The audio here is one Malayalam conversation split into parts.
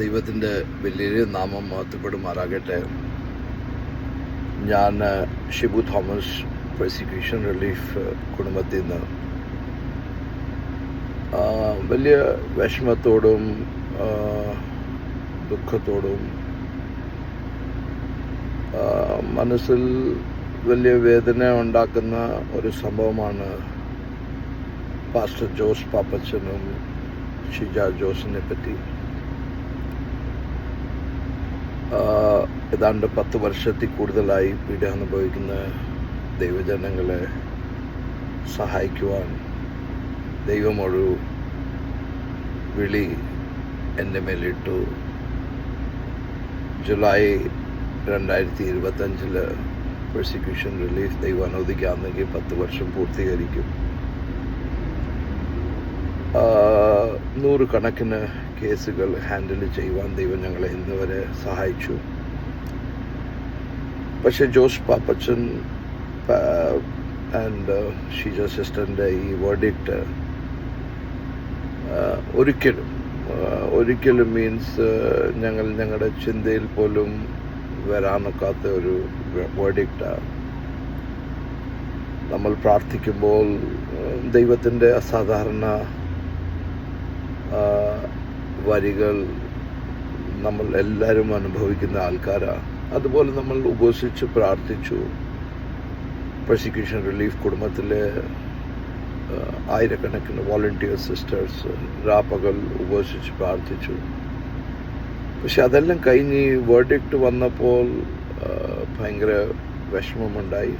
ദൈവത്തിന്റെ വലിയ നാമം മഹത്വപ്പെടുമാറാകട്ടെ. ഞാൻ ഷിബു തോമസ് പ്രോസിക്യൂഷൻ റിലീഫ് കുടുംബത്തിൽ നിന്ന്. വലിയ വിഷമത്തോടും ദുഃഖത്തോടും മനസ്സിൽ വലിയ വേദന ഉണ്ടാക്കുന്ന ഒരു സംഭവമാണ് പാസ്റ്റർ ജോസ് പാപ്പച്ചനും ഷിജ ജോസിനെ പറ്റി. ഏതാണ്ട് പത്ത് വർഷത്തിൽ കൂടുതലായി പീഡ അനുഭവിക്കുന്ന ദൈവജനങ്ങളെ സഹായിക്കുവാൻ ദൈവമൊരു വിളി എന്റെ മേലിട്ടു. ജൂലൈ രണ്ടായിരത്തി ഇരുപത്തഞ്ചിൽ പ്രോസിക്യൂഷൻ റിലീഫ് ദൈവം അനുവദിക്കാമെങ്കിൽ പത്ത് വർഷം പൂർത്തീകരിക്കും. നൂറുകണക്കിന് കേസുകൾ ഹാൻഡിൽ ചെയ്യുവാൻ ദൈവം ഞങ്ങളെ ഇന്ന് വരെ സഹായിച്ചു. പക്ഷെ ജോസ് പാപ്പച്ചൻ ആൻഡ് ഷീജ സിസ്റ്ററിന്റെ ഈ വേർഡിക്റ്റ് ഒരിക്കലും ഒരിക്കലും മീൻസ് ഞങ്ങൾ ഞങ്ങളുടെ ചിന്തയിൽ പോലും വരാനൊക്കാത്ത ഒരു വേർഡിക്റ്റാണ് നമ്മൾ പ്രാർത്ഥിക്കുമ്പോൾ ദൈവത്തിന്റെ അസാധാരണ വരികൾ നമ്മൾ എല്ലാവരും അനുഭവിക്കുന്ന ആൾക്കാരാണ് അതുപോലെ നമ്മൾ ഉപസിച്ച് പ്രാർത്ഥിച്ചു. പ്രോസിക്യൂഷൻ റിലീഫ് കുടുംബത്തിലെ ആയിരക്കണക്കിന് വോളണ്ടിയർ സിസ്റ്റേഴ്സ് രാപ്പകൽ ഉപസിച്ച് പ്രാർത്ഥിച്ചു. പക്ഷെ അതെല്ലാം കഴിഞ്ഞ് വേർഡിക്റ്റ് വന്നപ്പോൾ ഭയങ്കര വിഷമമുണ്ടായി.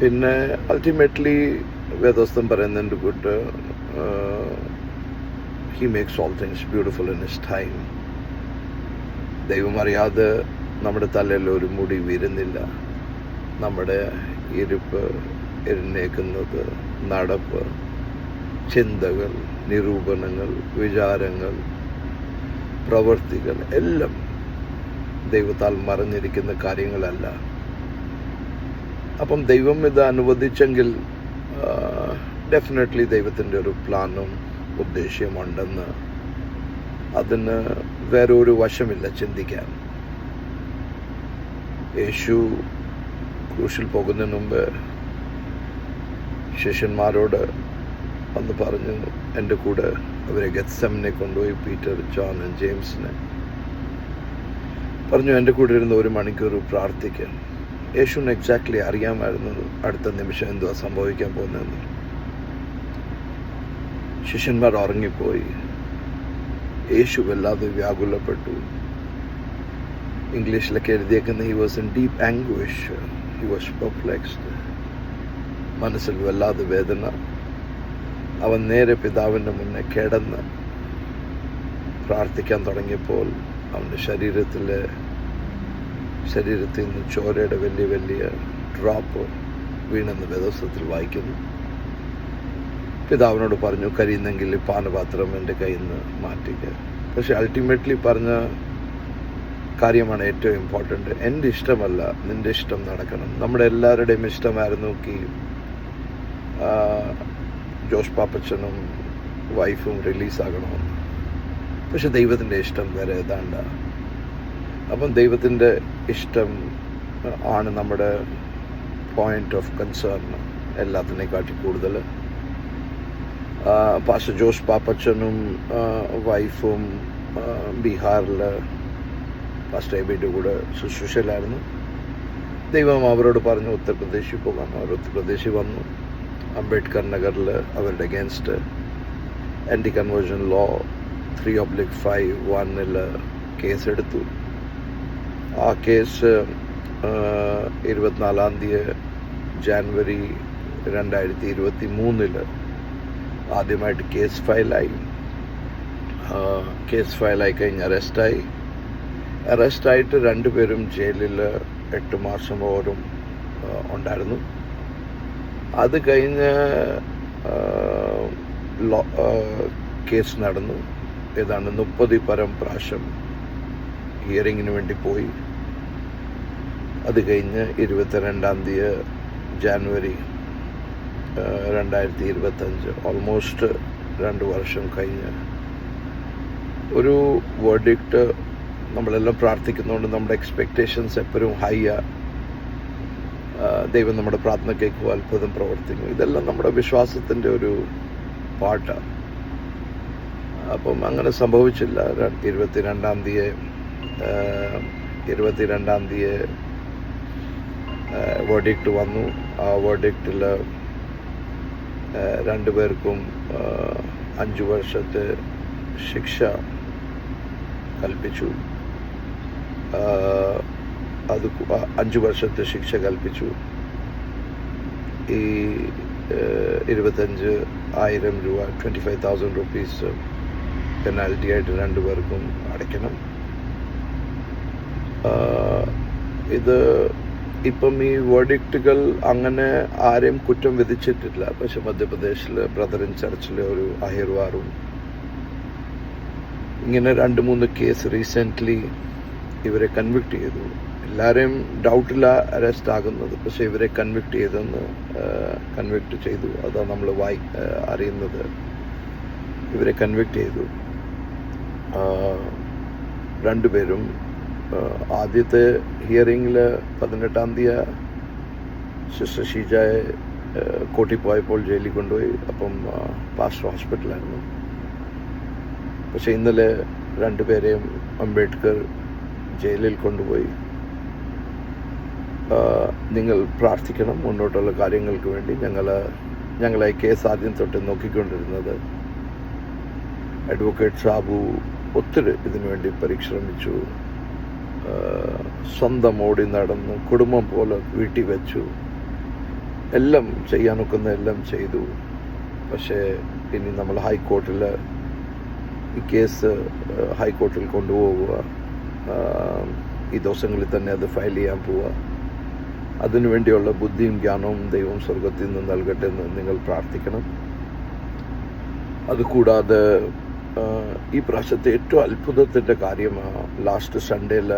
പിന്നെ അൾട്ടിമേറ്റ്ലി വേദോസ്തം പറയുന്നുണ്ട് God he makes all things beautiful in his time ദൈവമറിയാതെ നമ്മുടെ തലയിൽ ഒരു മുടി വീരുന്നില്ല. നമ്മുടെ ഇരിപ്പ് എഴുന്നേക്കുന്നത് നടപ്പ് ചിന്തകൾ നിരൂപണങ്ങൾ വിചാരങ്ങൾ പ്രവൃത്തികൾ എല്ലാം ദൈവത്താൽ മറഞ്ഞിരിക്കുന്ന കാര്യങ്ങളല്ല. അപ്പം ദൈവം ഇത് അനുവദിച്ചെങ്കിൽ ഡെഫിനറ്റ്ലി ദൈവത്തിന്റെ ഒരു പ്ലാനും ഉദ്ദേശ്യമുണ്ടെന്ന് അതിന് വേറെ ഒരു വശമില്ല ചിന്തിക്കാൻ. യേശു ക്രൂശിൽ പോകുന്നതിന് മുമ്പ് ശിഷ്യന്മാരോട് അന്ന് പറഞ്ഞു എന്റെ കൂടെ അവരെ ഗത്സമിനെ കൊണ്ടുപോയി പീറ്റർ ജോൺ ജെയിംസിനെ. പറഞ്ഞു എന്റെ കൂടെ ഇരുന്ന് ഒരു മണിക്കൂർ പ്രാർത്ഥിക്കാൻ യേശുവിന് എക്സാക്ട്ലി അറിയാമായിരുന്നു അടുത്ത നിമിഷം എന്തുവാ സംഭവിക്കാൻ പോകുന്നതെന്ന്. ശിഷ്യന്മാർ ഉറങ്ങിപ്പോയി യേശു വല്ലാതെ വ്യാകുലപ്പെട്ടു. ഇംഗ്ലീഷിലൊക്കെ എഴുതിയേക്കുന്ന he was in deep anguish he was perplexed മനസ്സിൽ വല്ലാതെ വേദന. അവൻ നേരെ പിതാവിന്റെ മുന്നേ കിടന്ന് പ്രാർത്ഥിക്കാൻ തുടങ്ങിയപ്പോൾ അവന്റെ ശരീരത്തിലെ ശരീരത്തിൽ നിന്ന് ചോരയുടെ വലിയ വലിയ ഡ്രോപ്പ് വീണെന്ന് വേദോസ്തത്തിൽ വായിക്കുന്നു. പിതാവിനോട് പറഞ്ഞു കരിയുന്നെങ്കിൽ പാനപാത്രം എന്റെ കയ്യിൽ നിന്ന് മാറ്റിക്ക. പക്ഷെ അൾട്ടിമേറ്റ്ലി പറഞ്ഞ കാര്യമാണ് ഏറ്റവും ഇമ്പോർട്ടന്റ് എന്റെ ഇഷ്ടമല്ല നിന്റെ ഇഷ്ടം നടക്കണം. നമ്മുടെ എല്ലാവരുടെയും ഇഷ്ടമായിരുന്നു നോക്കി ജോഷ് പാപ്പച്ചനും വൈഫും റിലീസാകണമെന്ന്. പക്ഷെ ദൈവത്തിന്റെ ഇഷ്ടം വരെ ഏതാണ്ട. അപ്പം ദൈവത്തിന്റെ ഇഷ്ടം ആണ് നമ്മുടെ പോയിന്റ് ഓഫ് കൺസേൺ എല്ലാത്തിനെക്കാട്ടി കൂടുതൽ പാസ്റ്റർ ജോസ് പാപ്പച്ചനും വൈഫും ബീഹാറിൽ പാസ്റ്റർ എബിയുടെ കൂടെ ശുശ്രൂഷയിലായിരുന്നു. ദൈവം അവരോട് പറഞ്ഞു ഉത്തർപ്രദേശിൽ പോകാൻ അവർ ഉത്തർപ്രദേശിൽ വന്നു. അംബേദ്കർ നഗറിൽ അവരുടെ against anti conversion law three oblique five വണ്ണിൽ കേസെടുത്തു. ആ കേസ് ഇരുപത്തിനാലാം തീയതി ജാനുവരി രണ്ടായിരത്തി ഇരുപത്തി മൂന്നിൽ ആദ്യമായിട്ട് കേസ് ഫയലായി കേസ് ഫയലായി കഴിഞ്ഞ് അറസ്റ്റായി അറസ്റ്റായിട്ട് രണ്ടുപേരും ജയിലിൽ എട്ട് മാസം ഓരും ഉണ്ടായിരുന്നു. അത് കഴിഞ്ഞ് കേസ് നടന്നു. ഏതാണ്ട് മുപ്പതി പരം പ്രാവശ്യം ഹിയറിങ്ങിന് വേണ്ടി പോയി. അത് കഴിഞ്ഞ് ഇരുപത്തിരണ്ടാം തീയതി ജാനുവരി രണ്ടായിരത്തി ഇരുപത്തഞ്ച് ഓൾമോസ്റ്റ് രണ്ട് വർഷം കഴിഞ്ഞ്. ഒരു വേർഡിക്റ്റ് നമ്മളെല്ലാം പ്രാർത്ഥിക്കുന്നതുകൊണ്ട് നമ്മുടെ എക്സ്പെക്റ്റേഷൻസ് എപ്പോഴും ഹൈ ദൈവം നമ്മുടെ പ്രാർത്ഥന കേൾക്കുക അത്ഭുതം പ്രവർത്തിക്കും ഇതെല്ലാം നമ്മുടെ വിശ്വാസത്തിന്റെ ഒരു പാട്ടാണ് അപ്പം അങ്ങനെ സംഭവിച്ചില്ല. ഇരുപത്തി ഇരുപത്തിരണ്ടാം തീയതി ഇരുപത്തിരണ്ടാം തീയതി വേർഡിക്റ്റ് വന്നു. ആ വേർഡിക്റ്റിൽ രണ്ടുപേർക്കും അഞ്ച് വർഷത്തെ ശിക്ഷ കൽപ്പിച്ചു. അത് അഞ്ചു വർഷത്തെ ശിക്ഷ കൽപ്പിച്ചു. ഈ ഇരുപത്തഞ്ച് ആയിരം രൂപ twenty five thousand rupees penalty ആയിട്ട് രണ്ടുപേർക്കും അടയ്ക്കണം. ഇത് ഇപ്പം ഈ വേർഡിക്റ്റുകൾ അങ്ങനെ ആരെയും കുറ്റം വിധിച്ചിട്ടില്ല. പക്ഷെ മധ്യപ്രദേശിൽ ഇൻ ചർച്ചിലെ ഒരു അഹിർവാറും ഇങ്ങനെ രണ്ട് മൂന്ന് കേസ് റീസെന്റ്ലി ഇവരെ കൺവിക്ട് ചെയ്തു. എല്ലാവരെയും ഡൗട്ടില്ല അറസ്റ്റ് ആകുന്നത്. പക്ഷെ ഇവരെ കൺവിക്ട് ചെയ്തെന്ന് കൺവിക്ട് ചെയ്തു. അതാ നമ്മൾ വായി അറിയുന്നത്. ഇവരെ കൺവിക്ട് ചെയ്തു. രണ്ടുപേരും ആദ്യത്തെ ഹിയറിങ്ങിൽ പതിനെട്ടാം തീയതി സിസ്റ്റർ ഷീജയെ കോട്ടി പോയപ്പോൾ ജയിലിൽ കൊണ്ടുപോയി. അപ്പം പാസ്റ്റർ ഹോസ്പിറ്റലായിരുന്നു. പക്ഷേ ഇന്നലെ രണ്ടുപേരെയും അംബേദ്കർ ജയിലിൽ കൊണ്ടുപോയി. നിങ്ങൾ പ്രാർത്ഥിക്കണം. മുന്നോട്ടുള്ള കാര്യങ്ങൾക്ക് വേണ്ടി ഞങ്ങൾ ഞങ്ങളെ കേസ് ആദ്യം തൊട്ട് നോക്കിക്കൊണ്ടിരുന്നത്. അഡ്വക്കേറ്റ് സാബു ഒത്തിരി ഇതിനുവേണ്ടി പരിശ്രമിച്ചു. സ്വന്തം ഓടി നടന്നു കുടുംബം പോലെ വീട്ടിൽ വെച്ചു. എല്ലാം ചെയ്യാനൊക്കുന്ന എല്ലാം ചെയ്തു. പക്ഷേ ഇനി നമ്മൾ ഹൈക്കോർട്ടിൽ ഈ കേസ് ഹൈക്കോർട്ടിൽ കൊണ്ടുപോവുക ഈ ദിവസങ്ങളിൽ തന്നെ അത് ഫയൽ ചെയ്യാൻ പോവുക. അതിനുവേണ്ടിയുള്ള ബുദ്ധിയും ജ്ഞാനവും ദൈവം സ്വർഗത്തിൽ നിന്ന് നൽകട്ടെ എന്ന് നിങ്ങൾ പ്രാർത്ഥിക്കണം. അതുകൂടാതെ ഈ പ്രാവശ്യത്തെ ഏറ്റവും അത്ഭുതത്തിന്റെ കാര്യമാണ് ലാസ്റ്റ് സൺഡേയിൽ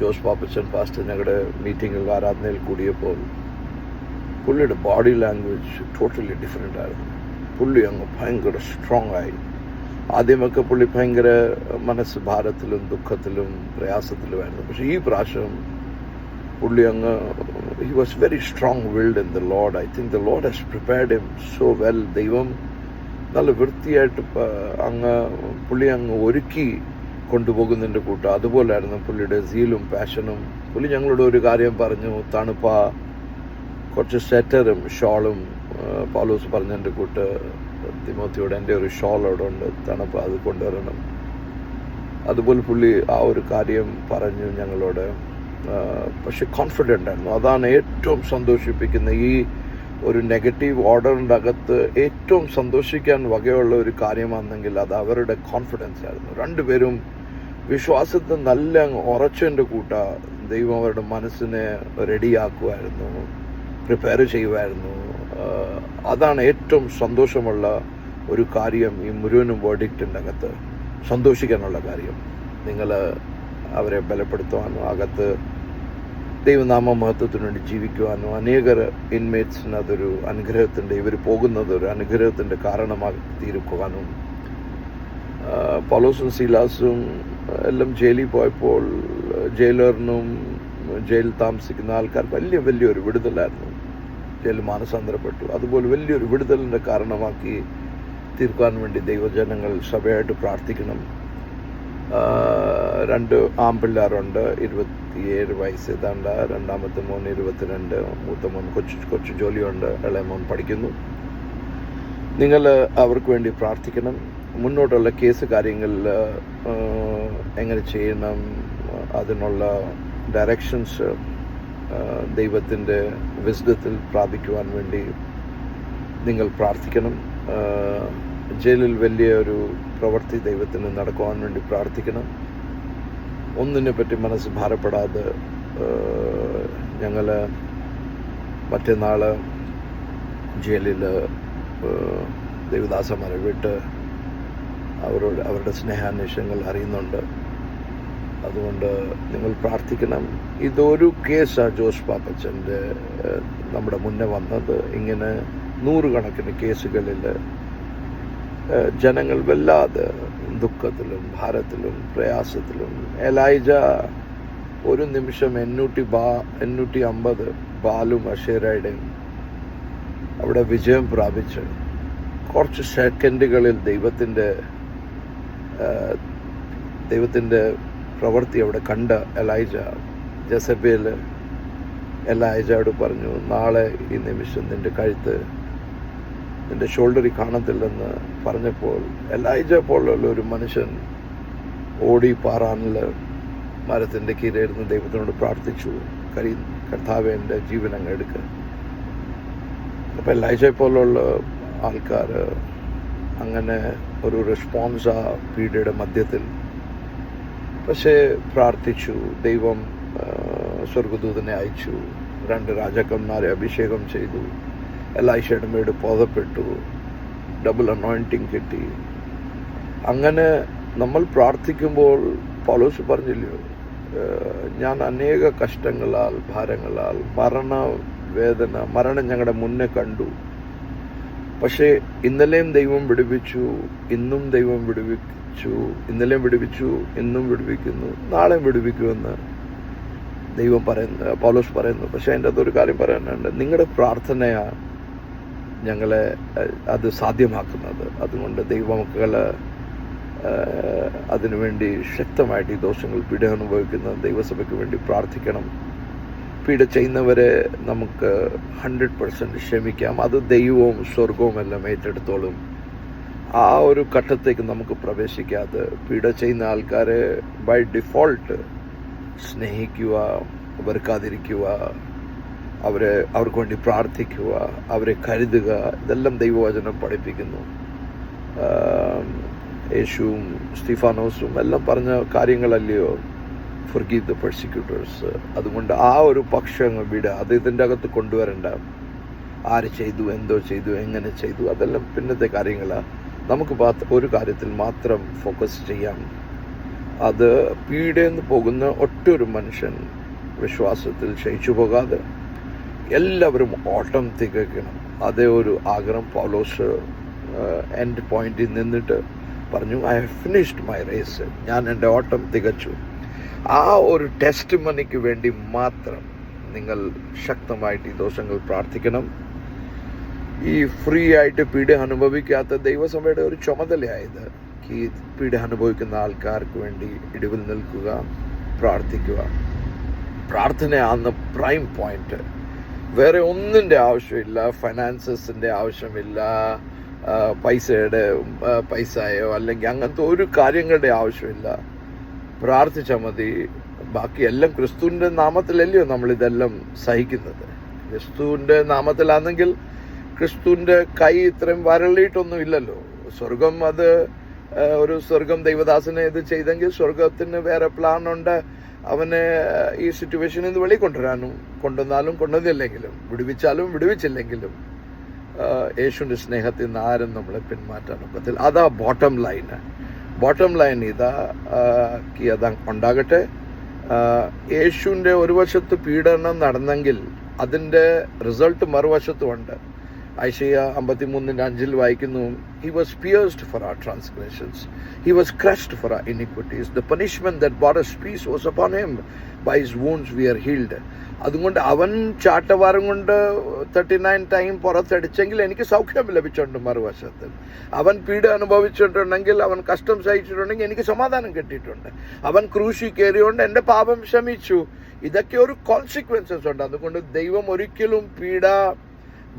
ജോസ് പാപ്പച്ചൻ ഫാസ്റ്റ് ഞങ്ങളുടെ മീറ്റിങ്ങിൽ ആരാധനയിൽ കൂടിയപ്പോൾ പുള്ളിയുടെ ബോഡി ലാംഗ്വേജ് ടോട്ടലി ഡിഫറെന്റ് ആയിരുന്നു. പുള്ളി അങ്ങ് ഭയങ്കര സ്ട്രോങ് ആയി. ആദ്യമൊക്കെ പുള്ളി ഭയങ്കര മനസ്സ് ഭാരത്തിലും ദുഃഖത്തിലും പ്രയാസത്തിലുമായിരുന്നു. പക്ഷേ ഈ പ്രാവശ്യം പുള്ളി അങ്ങ് he was very strong willed in the Lord I think the Lord has prepared him so well ദൈവം നല്ല വൃത്തിയായിട്ട് അങ്ങ് പുള്ളി അങ്ങ് ഒരുക്കി കൊണ്ടുപോകുന്നതിന്റെ കൂട്ടം. അതുപോലായിരുന്നു പുള്ളിയുടെ സീലും പാഷനും പുള്ളി ഞങ്ങളോട് ഒരു കാര്യം പറഞ്ഞു. തണുപ്പ. കുറച്ച് സെറ്ററും ഷോളും പൗലോസ് പറഞ്ഞതിന്റെ കൂട്ട് തിമോത്തിയോട് എന്റെ ഒരു ഷോൾ അവിടെ ഉണ്ട്. തണുപ്പ്. അത് കൊണ്ടുവരണം. അതുപോലെ പുള്ളി ആ ഒരു കാര്യം പറഞ്ഞു ഞങ്ങളോട്. പക്ഷെ കോൺഫിഡന്റ് ആയിരുന്നു. അതാണ് ഏറ്റവും സന്തോഷിപ്പിക്കുന്ന ഈ ഒരു നെഗറ്റീവ് ഓർഡറിന്റെ അകത്ത് ഏറ്റവും സന്തോഷിക്കാൻ വകയുള്ള ഒരു കാര്യമാണെങ്കിൽ അത് അവരുടെ കോൺഫിഡൻസ് ആയിരുന്നു. രണ്ടുപേരും വിശ്വാസത്തെ നല്ല ഉറച്ചതിന്റെ കൂട്ട ദൈവം അവരുടെ മനസ്സിനെ റെഡിയാക്കുമായിരുന്നു പ്രിപ്പയർ ചെയ്യുമായിരുന്നു. അതാണ് ഏറ്റവും സന്തോഷമുള്ള ഒരു കാര്യം ഈ മുഴുവനും വേർഡിക്റ്റിന്റെ അകത്ത് സന്തോഷിക്കാനുള്ള കാര്യം. നിങ്ങൾ അവരെ ബലപ്പെടുത്തുവാനും അകത്ത് ദൈവനാമ മഹത്വത്തിന് വേണ്ടി ജീവിക്കുവാനും അനേകർ ഇൻമേറ്റ്സിന് അതൊരു അനുഗ്രഹത്തിന്റെ ഇവർ പോകുന്നത് ഒരു അനുഗ്രഹത്തിന്റെ കാരണമായി തീരുക്കുവാനും പലോസും സീലാസും എല്ലാം ജയിലിൽ പോയപ്പോൾ ജയിലറിനും ജയിലിൽ താമസിക്കുന്ന ആൾക്കാർ വലിയ വലിയൊരു വിടുതലായിരുന്നു. ജയിൽ മാനസാന്തരപ്പെട്ടു. അതുപോലെ വലിയൊരു വിടുതലിന്റെ കാരണമാക്കി തീർക്കാൻ വേണ്ടി ദൈവജനങ്ങൾ സഭയായിട്ട് പ്രാർത്ഥിക്കണം. രണ്ട് രണ്ട് ആമ്പിള്ളേരുണ്ട് ഇരുപത്തിയേഴ് വയസ്സ് ഏതാണ്ട് രണ്ടാമത്തെ മോൻ ഇരുപത്തിരണ്ട് മൂത്ത മോൻ കൊച്ചു കൊച്ചു ജോലിയുണ്ട് ഇളയ മോൻ പഠിക്കുന്നു. നിങ്ങൾ അവർക്ക് വേണ്ടി പ്രാർത്ഥിക്കണം. മുന്നോട്ടുള്ള കേസ് കാര്യങ്ങളിൽ എങ്ങനെ ചെയ്യണം അതിനുള്ള ഡയറക്ഷൻസ് ദൈവത്തിന്റെ വിസ്ഡത്തിൽ പ്രാപിക്കുവാൻ വേണ്ടി നിങ്ങൾ പ്രാർത്ഥിക്കണം. ജയിലിൽ വലിയ ഒരു പ്രവൃത്തി ദൈവത്തിന് നടക്കുവാൻ വേണ്ടി പ്രാർത്ഥിക്കണം. ഒന്നിനെ പറ്റി മനസ്സ് ഭാരപ്പെടാതെ ഞങ്ങൾ മറ്റന്നാൾ ജയിലിൽ ദേവിദാസന്മാരെ വിട്ട് അവരോട് അവരുടെ സ്നേഹാന്വേഷണങ്ങൾ അറിയുന്നുണ്ട്. അതുകൊണ്ട് നിങ്ങൾ പ്രാർത്ഥിക്കണം. ഇതൊരു കേസാണ് ജോസ് പാപ്പച്ചന്റെ നമ്മുടെ മുന്നേ വന്നത്. ഇങ്ങനെ നൂറുകണക്കിന് കേസുകളിൽ ജനങ്ങൾ വല്ലാതെ ദുഃഖത്തിലും ഭാരത്തിലും പ്രയാസത്തിലും. എലൈജ ഒരു നിമിഷം എണ്ണൂറ്റി ബാ എണ്ണൂറ്റി അമ്പത് ബാലും അഷേരയുടെയും അവിടെ വിജയം പ്രാപിച്ച് കുറച്ച് സെക്കൻഡുകളിൽ ദൈവത്തിന്റെ ദൈവത്തിന്റെ പ്രവൃത്തി അവിടെ കണ്ട എലൈജ ജസബേൽ എലൈജയോട് പറഞ്ഞു നാളെ ഈ നിമിഷം നിന്റെ കഴുത്ത് നിന്റെ ഷോൾഡറിൽ കാണത്തില്ലെന്ന് പറഞ്ഞപ്പോൾ എലൈജ പോലുള്ള ഒരു മനുഷ്യൻ ഓടി പാറാനിൽ മരത്തിന്റെ കീഴിലിരുന്ന് ദൈവത്തിനോട് പ്രാർത്ഥിച്ചു കരി കർത്താവ് എന്റെ ജീവൻ അങ്ങ് എടുക്കുക അപ്പോൾ എലൈജ പോലുള്ള ആൾക്കാർ അങ്ങനെ ഒരു റെസ്പോൺസ് ആ പീഡയുടെ മധ്യത്തിൽ. പക്ഷേ പ്രാർത്ഥിച്ചു ദൈവം സ്വർഗദൂതനെ അയച്ചു രണ്ട് രാജാക്കന്മാരെ അഭിഷേകം ചെയ്തു. എലൈഷയുടെ മേട് ബോധപ്പെട്ടു ഡബിൾ അനോയിന്റിങ് കിട്ടി. അങ്ങനെ നമ്മൾ പ്രാർത്ഥിക്കുമ്പോൾ പൗലോസ് പറഞ്ഞില്ലയോ? ഞാൻ അനേക കഷ്ടങ്ങളാൽ ഭാരങ്ങളാൽ മരണ വേദന മരണം ഞങ്ങളുടെ മുന്നേ കണ്ടു. പക്ഷേ ഇന്നലെയും ദൈവം വിടുവിച്ചു ഇന്നും ദൈവം വിടുവിച്ചു ഇന്നലെയും വിടുവിച്ചു ഇന്നും വിടുവിക്കുന്നു നാളെയും വിടുവിക്കുമെന്ന് ദൈവം പറയുന്നു പൗലോസ് പറയുന്നു. പക്ഷേ അതിന്റെ അകത്തൊരു കാര്യം പറയാനുണ്ട്. നിങ്ങളുടെ പ്രാർത്ഥനയാണ് ഞങ്ങളെ അത് സാധ്യമാക്കുന്നത്. അതുകൊണ്ട് ദൈവമക്കൾ അതിനുവേണ്ടി ശക്തമായിട്ട് ഈ ദോഷങ്ങൾ പീഡ അനുഭവിക്കുന്ന ദൈവസഭയ്ക്ക് വേണ്ടി പ്രാർത്ഥിക്കണം. പീഡ ചെയ്യുന്നവരെ നമുക്ക് ഹൺഡ്രഡ് പെർസെന്റ് ക്ഷമിക്കാം. അത് ദൈവവും സ്വർഗവും എല്ലാം ഏറ്റെടുത്തോളും. ആ ഒരു ഘട്ടത്തേക്ക് നമുക്ക് പ്രവേശിക്കാതെ പീഡ ചെയ്യുന്ന ആൾക്കാരെ ബൈ ഡിഫോൾട്ട് സ്നേഹിക്കുക വെറുക്കാതിരിക്കുക അവരെ അവർക്ക് വേണ്ടി പ്രാർത്ഥിക്കുക അവരെ കരുതുക. ഇതെല്ലാം ദൈവവചനം പഠിപ്പിക്കുന്നു. യേശുവും സ്റ്റീഫാനോസും എല്ലാം പറഞ്ഞ കാര്യങ്ങളല്ലയോ? ഫുർഗീത് ദ പെർസിക്യൂട്ടേഴ്സ് അതുകൊണ്ട് ആ ഒരു പക്ഷം വിടുക അത് ഇതിന്റെ അകത്ത് കൊണ്ടുവരണ്ട. ആര് ചെയ്തു എന്തോ ചെയ്തു എങ്ങനെ ചെയ്തു അതെല്ലാം പിന്നത്തെ കാര്യങ്ങളാണ് നമുക്ക് ഒരു കാര്യത്തിൽ മാത്രം ഫോക്കസ് ചെയ്യാം. അത് പീഡയെന്ന് പോകുന്ന ഒട്ടൊരു മനുഷ്യൻ വിശ്വാസത്തിൽ ക്ഷയിച്ചു പോകാതെ എല്ലാവരും ഓട്ടം തികയ്ക്കണം അതേ ഒരു ആഗ്രഹം പൗലോസ് എൻഡ് പോയിന്റിൽ നിന്നിട്ട് പറഞ്ഞു I have finished my race ഞാൻ എന്റെ ഓട്ടം തികച്ചു ആ ഒരു ടെസ്റ്റ് മണിക്ക് വേണ്ടി മാത്രം നിങ്ങൾ ശക്തമായിട്ട് ഈ ദോഷങ്ങൾ പ്രാർത്ഥിക്കണം. ഈ ഫ്രീ ആയിട്ട് പീഡ അനുഭവിക്കാത്ത ദൈവസഭയുടെ ഒരു ചുമതലയായത് ഈ പീഡ അനുഭവിക്കുന്ന ആൾക്കാർക്ക് വേണ്ടി ഇടിവിൽ നിൽക്കുക പ്രാർത്ഥിക്കുക. പ്രാർത്ഥനയാണ് പ്രൈം പോയിന്റ് വേറെ ഒന്നിന്റെ ആവശ്യമില്ല. ഫൈനാൻസസിന്റെ ആവശ്യമില്ല. പൈസയുടെ പൈസയോ അല്ലെങ്കിൽ അങ്ങനത്തെ ഒരു കാര്യങ്ങളുടെ ആവശ്യമില്ല. പ്രാർത്ഥിച്ചാൽ മതി. ബാക്കി എല്ലാം ക്രിസ്തുവിന്റെ നാമത്തിലല്ലയോ നമ്മൾ ഇതെല്ലാം സഹിക്കുന്നത്. ക്രിസ്തുവിന്റെ നാമത്തിലാണെങ്കിൽ ക്രിസ്തുവിന്റെ കൈ ഇത്രയും വരളിയിട്ടൊന്നും ഇല്ലല്ലോ സ്വർഗം അത് ഒരു സ്വർഗം ദൈവദാസനെ ഇത് ചെയ്തെങ്കിൽ സ്വർഗത്തിന് വേറെ പ്ലാൻ ഉണ്ട്. അവനെ ഈ സിറ്റുവേഷനിൽ നിന്ന് വെളി കൊണ്ടുവരാനും കൊണ്ടുവന്നാലും കൊണ്ടുവന്നില്ലെങ്കിലും വിടുവിച്ചാലും വിടുവിച്ചില്ലെങ്കിലും യേശുവിന്റെ സ്നേഹത്തിൽ നിന്ന് ആരും നമ്മളെ പിന്മാറ്റാൻ പറ്റില്ല അതാ ബോട്ടം ലൈൻ ബോട്ടം ലൈൻ ഇതാ അത് ഉണ്ടാകട്ടെ. യേശുവിന്റെ ഒരു വശത്ത് പീഡനം നടന്നെങ്കിൽ അതിന്റെ റിസൾട്ട് മറുവശത്തും അമ്പത്തി അമ്പത്തിമൂന്നിന്റെ അഞ്ചിൽ വായിക്കുന്നു he was pierced for our transgressions he was crushed for our iniquities the punishment that brought peace was upon him by his wounds we are healed അതുകൊണ്ട് അവൻ ചാട്ടവാരം കൊണ്ട് തേർട്ടി നയൻ ടൈം പുറത്തടിച്ചെങ്കിൽ എനിക്ക് സൗഖ്യം ലഭിച്ചിട്ടുണ്ട് മറുവശത്ത്. അവൻ പീഡ അനുഭവിച്ചിട്ടുണ്ടെങ്കിൽ അവൻ കഷ്ടം സഹിച്ചിട്ടുണ്ടെങ്കിൽ എനിക്ക് സമാധാനം കിട്ടിയിട്ടുണ്ട്. അവൻ ക്രൂശി കയറിയോണ്ട് എന്റെ പാപം ശമിച്ചു ഇതൊക്കെ ഒരു കോൺസിക്വൻസസ് ഉണ്ട്. അതുകൊണ്ട് ദൈവം ഒരിക്കലും പീഡ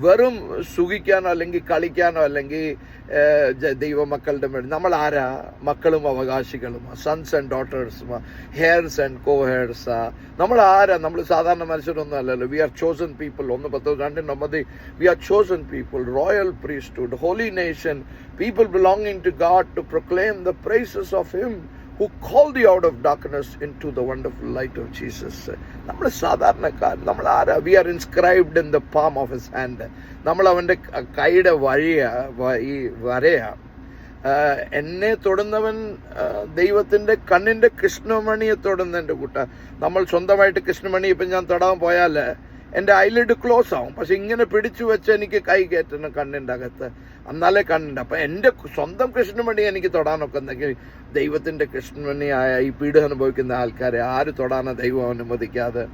വെറും സുഖിക്കാനോ അല്ലെങ്കിൽ കളിക്കാനോ അല്ലെങ്കിൽ ദൈവമക്കളുടെ നമ്മൾ ആരാ മക്കളും അവകാശികളും sons and daughters heirs and co heirs നമ്മൾ ആരാ നമ്മൾ സാധാരണ മനുഷ്യരൊന്നും അല്ലല്ലോ. വി ആർ ചോസൺ പീപ്പിൾ ഒന്ന് പത്ത് രണ്ടിന് ഒമ്പത്. We are chosen people royal priesthood holy nation people belonging to God to proclaim the praises of him who called you out of darkness into the wonderful light of Jesus. നമ്മൾ സാധാരണക്കാർ നമ്മൾ ആരാ? We are inscribed in the palm of his hand നമ്മൾ അവന്റെ കൈയുടെ വഴിയാ ഈ വരയാ. എന്നെ തൊടുന്നവൻ ദൈവത്തിന്റെ കണ്ണിന്റെ കൃഷ്ണമണിയെ തൊടുന്നതിന്റെ കൂട്ട. നമ്മൾ സ്വന്തമായിട്ട് കൃഷ്ണമണി ഇപ്പം ഞാൻ തൊടാൻ പോയാൽ എന്റെ ഐലിഡ് ക്ലോസ് ആവും. പക്ഷെ ഇങ്ങനെ പിടിച്ചു വെച്ച് എനിക്ക് കൈ കയറ്റണം കണ്ണിന്റെ അകത്ത് എന്നാലേ കണ്ണുണ്ട്. അപ്പം എന്റെ സ്വന്തം കൃഷ്ണമണി എനിക്ക് തൊടാനൊക്കെ ദൈവത്തിന്റെ ദൈവത്തിന്റെ കൃഷ്ണമണിയായ ഈ പീഡ അനുഭവിക്കുന്ന ആൾക്കാരെ ആര് തൊടാനോ ദൈവം അനുവദിക്കാതെ?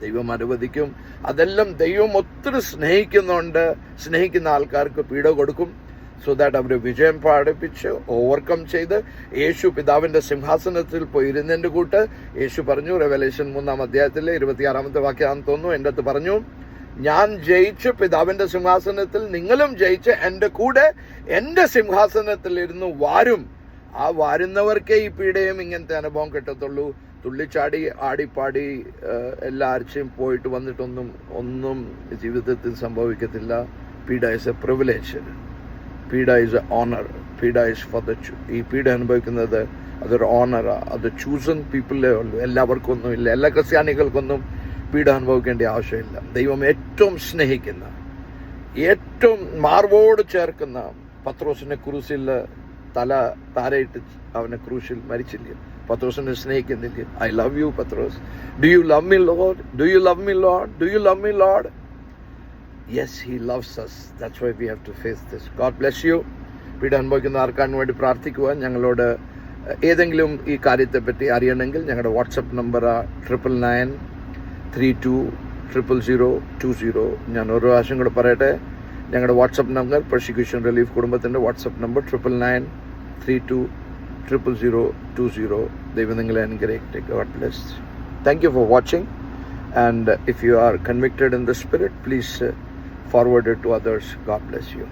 ദൈവം അനുവദിക്കും. അതെല്ലാം ദൈവം ഒത്തിരി സ്നേഹിക്കുന്നുണ്ട്. സ്നേഹിക്കുന്ന ആൾക്കാർക്ക് പീഡ കൊടുക്കും. സോ ദാറ്റ് അവർ വിജയം പാടിപ്പിച്ച് ഓവർകം ചെയ്ത് യേശു പിതാവിന്റെ സിംഹാസനത്തിൽ പോയിരുന്നതിന്റെ കൂട്ട് യേശു പറഞ്ഞു റെവലേഷൻ മൂന്നാം അധ്യായത്തിലെ ഇരുപത്തിയാറാമത്തെ വാക്യാന്ന് തോന്നുന്നു എന്റെ അടുത്ത് പറഞ്ഞു ഞാൻ ജയിച്ച് പിതാവിന്റെ സിംഹാസനത്തിൽ നിങ്ങളും ജയിച്ച് എന്റെ കൂടെ എന്റെ സിംഹാസനത്തിൽ ഇരുന്ന് വാരും. ആ വാരുന്നവർക്കേ ഈ പീഡയും ഇങ്ങനത്തെ അനുഭവം കിട്ടത്തുള്ളൂ. തുള്ളിച്ചാടി ആടിപ്പാടി എല്ലാ ആഴ്ചയും പോയിട്ട് വന്നിട്ടൊന്നും ഒന്നും ജീവിതത്തിൽ സംഭവിക്കത്തില്ല. പീഡ ഇസ് എ പ്രിവിലേജ് പീഡ ഇസ് എ ഓണർ പീഡ ഇസ് ഫോർ ദ ഈ പീഡ അനുഭവിക്കുന്നത് അതൊരു ഓണറാണ് അത് ചൂസൺ പീപ്പിളേ ഉള്ളൂ. എല്ലാവർക്കും ഒന്നുമില്ല എല്ലാ ക്രിസ്ത്യാനികൾക്കൊന്നും പീഡ അനുഭവിക്കേണ്ട ആവശ്യമില്ല. ദൈവം ഏറ്റവും സ്നേഹിക്കുന്ന ഏറ്റവും മാർവോട് ചേർക്കുന്ന പത്രോസിനെ ക്രൂസിൽ തല താരയിട്ട് അവനെ ക്രൂശിൽ മരിച്ചില്ല? പത്രോസിനെ സ്നേഹിക്കുന്നില്ല? I love you Pathros. Do you love me Lord do you love me Lord do you love me Lord yes he loves us that's why we have to face this God bless you വീട് അനുഭവിക്കുന്ന ആർക്കാണ് വേണ്ടി പ്രാർത്ഥിക്കുക? ഞങ്ങളോട് ഏതെങ്കിലും ഈ കാര്യത്തെപ്പറ്റി അറിയണമെങ്കിൽ ഞങ്ങളുടെ WhatsApp number triple nine three two triple zero two zero ഞാൻ ഒരു പ്രാവശ്യം കൂടെ പറയട്ടെ. ഞങ്ങളുടെ വാട്സപ്പ് നമ്പർ പ്രോസിക്യൂഷൻ റിലീഫ് കുടുംബത്തിന്റെ WhatsApp number triple nine three two triple zero two zero ദൈവം നിങ്ങളെ അനുഗ്രഹിക്കട്ടെ. God bless thank you for watching and if you are convicted in the spirit please forward it to others. God bless you.